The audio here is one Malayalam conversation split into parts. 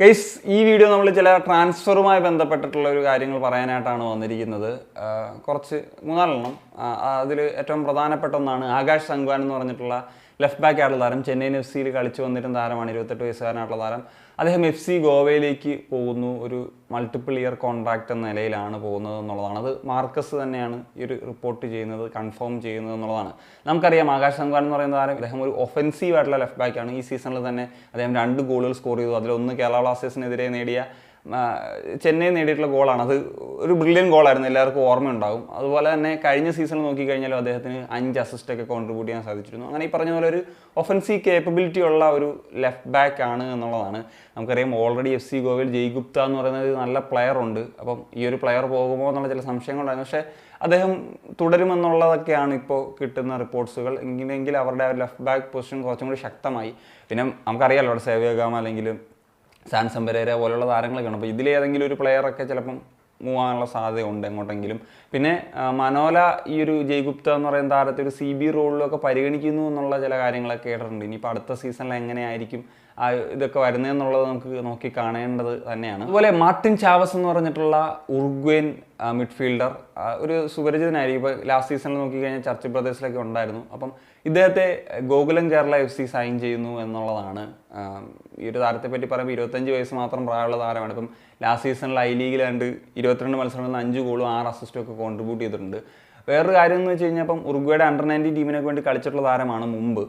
ഗൈസ് ഈ വീഡിയോ നമ്മൾ ചില ട്രാൻസ്ഫറുമായി ബന്ധപ്പെട്ടിട്ടുള്ള ഒരു കാര്യങ്ങൾ പറയാനായിട്ടാണ് വന്നിരിക്കുന്നത്. കുറച്ച് മൂന്നാലെണ്ണം. അതിൽ ഏറ്റവും പ്രധാനപ്പെട്ട ഒന്നാണ് ആകാശ് സംഗ്വാൻ എന്ന് പറഞ്ഞിട്ടുള്ള ലെഫ്റ്റ് ബാക്ക് ആയിട്ടുള്ള താരം. ചെന്നൈയിൻ എഫ് സിയിൽ കളിച്ചു വന്നിരുന്ന താരമാണ് ഇരുപത്തെട്ട് വയസ്സുകാരനായിട്ടുള്ള താരം. അദ്ദേഹം എഫ് സി ഗോവയിലേക്ക് പോകുന്നു. ഒരു മൾട്ടിപ്പിൾ ഇയർ കോൺട്രാക്റ്റ് എന്ന നിലയിലാണ് പോകുന്നത് എന്നുള്ളതാണ്. അത് മാർക്കസ് തന്നെയാണ് ഈ ഒരു റിപ്പോർട്ട് ചെയ്യുന്നത് കൺഫേം ചെയ്യുന്നത് എന്നുള്ളതാണ്. നമുക്കറിയാം ആകാശ് സംഗ്വാൻ എന്ന് പറയുന്ന താരം അദ്ദേഹം ഒരു ഒഫൻസീവ് ആയിട്ടുള്ള ലെഫ്റ്റ് ബാക്കാണ് ഈ സീസണിൽ തന്നെ അദ്ദേഹം രണ്ട് ഗോളുകൾ സ്കോർ ചെയ്തു. അതിലൊന്ന് കേരള ബ്ലാസ്റ്റേഴ്സിനെതിരെ നേടിയ ചെന്നൈ നേടിയിട്ടുള്ള ഗോളാണ്. അത് ഒരു ബ്രില്യൻ ഗോളായിരുന്നു. എല്ലാവർക്കും ഓർമ്മയുണ്ടാകും അതുപോലെ തന്നെ കഴിഞ്ഞ സീസണിൽ നോക്കിക്കഴിഞ്ഞാലും അദ്ദേഹത്തിന് അഞ്ച് അസിസ്റ്റൊക്കെ കോൺട്രിബ്യൂട്ട് ചെയ്യാൻ സാധിച്ചിരുന്നു. അങ്ങനെ ഈ പറഞ്ഞ പോലെ ഒരു ഒഫൻസീവ് കേപ്പബിലിറ്റി ഉള്ള ഒരു ലെഫ്റ്റ് ബാക്ക് ആണ് എന്നുള്ളതാണ്. നമുക്കറിയാം ഓൾറെഡി എഫ് സി ഗോവയിൽ ജയ് ഗുപ്ത എന്ന് പറയുന്നത് നല്ല പ്ലെയർ ഉണ്ട്. അപ്പം ഈ ഒരു പ്ലെയർ പോകുമോ എന്നുള്ള ചില സംശയങ്ങളുണ്ടായിരുന്നു. പക്ഷേ അദ്ദേഹം തുടരുമെന്നുള്ളതൊക്കെയാണ് ഇപ്പോൾ കിട്ടുന്ന റിപ്പോർട്ട്സുകൾ എങ്കിലെങ്കിൽ അവരുടെ ലെഫ്റ്റ് ബാക്ക് പൊസിഷൻ കുറച്ചും കൂടി ശക്തമായി. പിന്നെ നമുക്കറിയാമല്ലോ അവിടെ സേവ്യഗാമ അല്ലെങ്കിൽ സാംസൺ പെരേര പോലുള്ള താരങ്ങളൊക്കെ ഉണ്ട് അപ്പോൾ ഇതിലേതെങ്കിലും ഒരു പ്ലെയറൊക്കെ ചിലപ്പം മൂവ് ആകാനുള്ള സാധ്യതയുണ്ട് എങ്ങോട്ടെങ്കിലും. പിന്നെ മനോല ഈ ഒരു ജയ്ഗുപ്ത എന്ന് പറയുന്ന താരത്തെ ഒരു സി ബി റോളിലൊക്കെ പരിഗണിക്കുന്നു എന്നുള്ള ചില കാര്യങ്ങളൊക്കെ കേട്ടിട്ടുണ്ട്. ഇനിയിപ്പോൾ അടുത്ത സീസണിൽ എങ്ങനെയായിരിക്കും ആ ഇതൊക്കെ വരുന്നതെന്നുള്ളത് നമുക്ക് നോക്കി കാണേണ്ടത് തന്നെയാണ്. അതുപോലെ മാർട്ടിൻ ചാവസ് എന്ന് പറഞ്ഞിട്ടുള്ള ഉറുഗ്വേൻ മിഡ്ഫീൽഡർ ഒരു സുപരിചിതനായിരിക്കും. ഇപ്പോൾ ലാസ്റ്റ് സീസണിൽ നോക്കിക്കഴിഞ്ഞാൽ ചർച്ച് ബ്രദേഴ്സിലൊക്കെ ഉണ്ടായിരുന്നു. അപ്പം ഇദ്ദേഹത്തെ Gokulam Kerala F C sign ചെയ്യുന്നു എന്നുള്ളതാണ് ഈ ഒരു താരത്തെ പറ്റി പറയുമ്പോൾ ഇരുപത്തഞ്ച് വയസ്സ് മാത്രം പ്രായമുള്ള താരമാണ്. ഇപ്പം ലാസ്റ്റ് സീസണിൽ ഐ ലീഗിൽ രണ്ട് ഇരുപത്തിരണ്ട് മത്സരങ്ങളിൽ അഞ്ച് ഗോളും ആറ് അസിസ്റ്റും ഒക്കെ കോൺട്രിബ്യൂട്ട് ചെയ്തിട്ടുണ്ട്. വേറൊരു കാര്യം എന്ന് വെച്ച് കഴിഞ്ഞാൽ ഇപ്പം ഉറുഗ്വയുടെ അണ്ടർ നയന്റീൻ ടീമിനൊക്കെ വേണ്ടി കളിച്ചിട്ടുള്ള താരമാണ് മുമ്പ്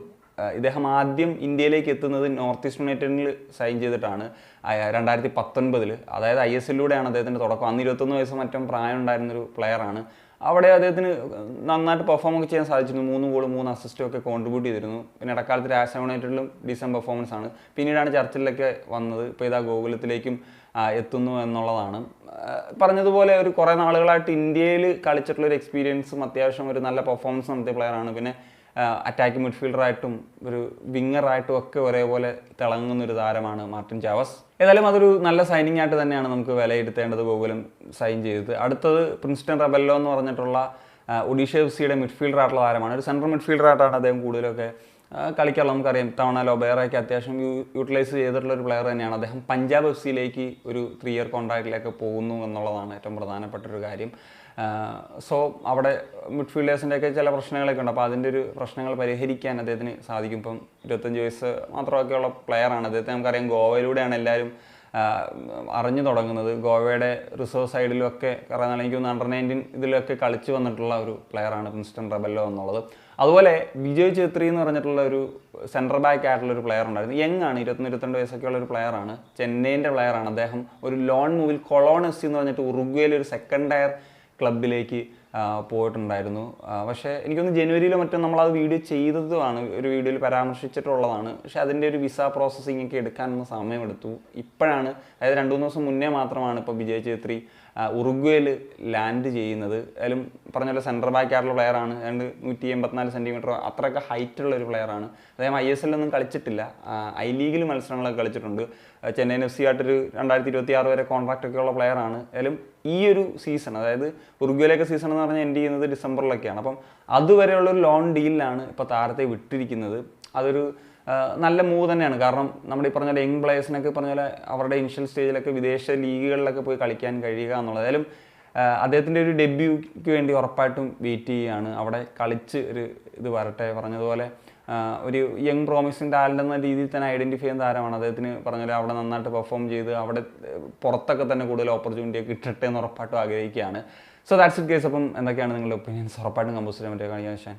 ഇദ്ദേഹം ആദ്യം ഇന്ത്യയിലേക്ക് എത്തുന്നത് നോർത്ത് ഈസ്റ്റ് യുണൈറ്റഡിൽ സൈൻ ചെയ്തിട്ടാണ്. രണ്ടായിരത്തി പത്തൊൻപതിൽ അതായത് ഐ എസ് എല്ലിലൂടെയാണ് അദ്ദേഹത്തിന്റെ തുടക്കം. അന്ന് ഇരുപത്തൊന്ന് വയസ്സ് മറ്റും പ്രായം ഉണ്ടായിരുന്നൊരു പ്ലെയറാണ് അവിടെ അദ്ദേഹത്തിന് നന്നായിട്ട് പെർഫോം ഒക്കെ ചെയ്യാൻ സാധിച്ചിരുന്നു. മൂന്ന് ഗോളും മൂന്ന് അസിസ്റ്റും ഒക്കെ കോൺട്രിബ്യൂട്ട് ചെയ്തിരുന്നു. പിന്നെ ഇടക്കാലത്ത് രാജ യുണൈറ്റഡിലും ഡീസം പെർഫോമൻസ് ആണ്. പിന്നീടാണ് ചർച്ചിലൊക്കെ വന്നത്. ഇപ്പോൾ ഇതാ ഗോകുലത്തിലേക്കും എത്തുന്നു എന്നുള്ളതാണ്. പറഞ്ഞതുപോലെ ഒരു കുറേ നാളുകളായിട്ട് ഇന്ത്യയിൽ കളിച്ചിട്ടുള്ള ഒരു എക്സ്പീരിയൻസും അത്യാവശ്യം ഒരു നല്ല പെർഫോമൻസ് നടത്തിയ പ്ലെയറാണ് പിന്നെ അറ്റാക്കിംഗ് മിഡ്ഫീൽഡറായിട്ടും ഒരു വിങ്ങറായിട്ടും ഒക്കെ ഒരേപോലെ തിളങ്ങുന്ന ഒരു താരമാണ് മാർട്ടിൻ ചാവസ്. ഏതായാലും അതൊരു നല്ല സൈനിങ് ആയിട്ട് തന്നെയാണ് നമുക്ക് വിലയിരുത്തേണ്ടത് ഗോകുലം സൈൻ ചെയ്തത്. അടുത്തത് പ്രിൻസ്റ്റൺ റബല്ലോ എന്ന് പറഞ്ഞിട്ടുള്ള ഒഡീഷ എഫ് സിയുടെ മിഡ്ഫീൽഡർ ആയിട്ടുള്ള താരമാണ്. ഒരു സെൻട്രൽ മിഡ്ഫീൽഡർ ആയിട്ടാണ് അദ്ദേഹം കൂടുതലൊക്കെ ആ, കളിക്കാറുള്ളത്. നമുക്കറിയാം തവണ ലൊബേറൊക്കെ അത്യാവശ്യം യൂട്ടിലൈസ് ചെയ്തിട്ടുള്ള ഒരു പ്ലെയർ തന്നെയാണ്. അദ്ദേഹം പഞ്ചാബ് എഫ് സിയിലേക്ക് ഒരു ത്രീ ഇയർ കോൺട്രാക്റ്റിലേക്ക് പോകുന്നു എന്നുള്ളതാണ് ഏറ്റവും പ്രധാനപ്പെട്ട ഒരു കാര്യം. സോ അവിടെ മിഡ്ഫീൽഡേഴ്സിന്റെ ഒക്കെ ചില പ്രശ്നങ്ങളൊക്കെ ഉണ്ട്. അപ്പോൾ അതിന്റെ ഒരു പ്രശ്നങ്ങൾ പരിഹരിക്കാൻ അദ്ദേഹത്തിന് സാധിക്കും. ഇപ്പം ഇരുപത്തഞ്ച് വയസ്സ് മാത്രമൊക്കെയുള്ള പ്ലെയറാണ് അദ്ദേഹത്തെ നമുക്കറിയാം ഗോവയിലൂടെയാണ് എല്ലാവരും അറിഞ്ഞു തുടങ്ങുന്നത്. ഗോവയുടെ റിസർവ് സൈഡിലും ഒക്കെ കാരണം എനിക്ക് തോന്നുന്നു അണ്ടർ നയന്റീൻ ഇതിലൊക്കെ കളിച്ചു വന്നിട്ടുള്ള ഒരു പ്ലെയറാണ് പ്രിൻസ്റ്റൺ റബല്ലോ എന്നുള്ളത്. അതുപോലെ വിജയ് ഛേത്രി എന്ന് പറഞ്ഞിട്ടുള്ള ഒരു സെൻട്രൽ ബാക്ക് ആയിട്ടുള്ള ഒരു പ്ലെയർ ഉണ്ടായിരുന്നു. യങ് ആണ് ഇരുപത്തൊന്ന് ഇരുപത്തിരണ്ട് വയസ്സൊക്കെ ഉള്ള ഒരു പ്ലെയറാണ് ചെന്നൈന്റെ പ്ലെയറാണ് അദ്ദേഹം ഒരു ലോൺ മൂവിൽ കൊളോണസ് എന്ന് പറഞ്ഞിട്ട് ഉറുഗ്വേയിൽ ഒരു സെക്കൻഡ് ടയർ ക്ലബിലേക്ക് പോയിട്ടുണ്ടായിരുന്നു. പക്ഷേ എനിക്കൊന്ന് ജനുവരിയിലോ മറ്റോ നമ്മളത് വീഡിയോ ചെയ്തതുമാണ് ഒരു വീഡിയോയിൽ പരാമർശിച്ചിട്ടുള്ളതാണ്. പക്ഷേ അതിന്റെ ഒരു വിസ പ്രോസസ്സിംഗ് ഒക്കെ എടുക്കാനൊന്ന് സമയമെടുത്തു. ഇപ്പോഴാണ് അതായത് രണ്ട് മൂന്ന് ദിവസം മുന്നേ മാത്രമാണ് ഇപ്പോൾ വിജയ് ചേത്രി ഉറുഗ്വേയിൽ ലാൻഡ് ചെയ്യുന്നത്. അതിലും പറഞ്ഞ പോലെ ബാക്ക് ആയിട്ടുള്ള പ്ലെയറാണ് രണ്ട് നൂറ്റി എൺപത്തിനാല് സെന്റിമീറ്റർ അത്രയൊക്കെ ഹൈറ്റുള്ള ഒരു പ്ലെയറാണ് അദ്ദേഹം ഐ എസ് എല്ലൊന്നും കളിച്ചിട്ടില്ല. ഐ ലീഗിൽ മത്സരങ്ങളൊക്കെ കളിച്ചിട്ടുണ്ട്. ചെന്നൈയിൻ എഫ് സി ആയിട്ടൊരു രണ്ടായിരത്തി ഇരുപത്തി ആറ് വരെ കോൺട്രാക്റ്റ് ഒക്കെ ഉള്ള പ്ലെയറാണ് ഏതായാലും ഈ ഒരു സീസൺ അതായത് ഉറുഗ്വേയിലൊക്കെ സീസൺ എന്ന് പറഞ്ഞാൽ എൻഡ് ചെയ്യുന്നത് ഡിസംബറിലൊക്കെയാണ്. അപ്പം അതുവരെയുള്ള ഒരു ലോൺ ഡീലിലാണ് ഇപ്പോൾ താരത്തെ വിട്ടിരിക്കുന്നത്. അതൊരു നല്ല മൂവ് തന്നെയാണ്. കാരണം നമ്മുടെ ഈ പറഞ്ഞ പോലെ യങ് പ്ലേയേഴ്സിനൊക്കെ പറഞ്ഞ പോലെ അവരുടെ ഇനിഷ്യൽ സ്റ്റേജിലൊക്കെ വിദേശ ലീഗുകളിലൊക്കെ പോയി കളിക്കാൻ കഴിയുക എന്നുള്ളത്. ഏതായാലും അദ്ദേഹത്തിന്റെ ഒരു ഡെബ്യൂക്ക് വേണ്ടി ഉറപ്പായിട്ടും വെയിറ്റ് ചെയ്യുകയാണ്. അവിടെ കളിച്ച് ഒരു ഇത് വരട്ടെ പറഞ്ഞതുപോലെ ഒരു യങ് പ്രോമിസിങ് ടാലന്റ് എന്ന രീതിയിൽ തന്നെ ഐഡന്റിഫൈ ചെയ്യുന്ന താരമാണ്. അദ്ദേഹത്തിന് പറഞ്ഞാൽ അവിടെ നന്നായിട്ട് പെർഫോം ചെയ്ത് അവിടെ പുറത്തൊക്കെ തന്നെ കൂടുതൽ ഓപ്പർച്യൂണിറ്റി കിട്ടട്ടെ എന്ന് ഉറപ്പായിട്ടും ആഗ്രഹിക്കുകയാണ്. സോ ദാറ്റ്സ് ഇറ്റ് കേസ് അപ്പം എന്തൊക്കെയാണ് നിങ്ങളുടെ ഒപ്പീനിയൻസ് ഉറപ്പായിട്ടും കമ്പോസ് ചെയ്യാൻ പറ്റുക കാണിക്കാൻ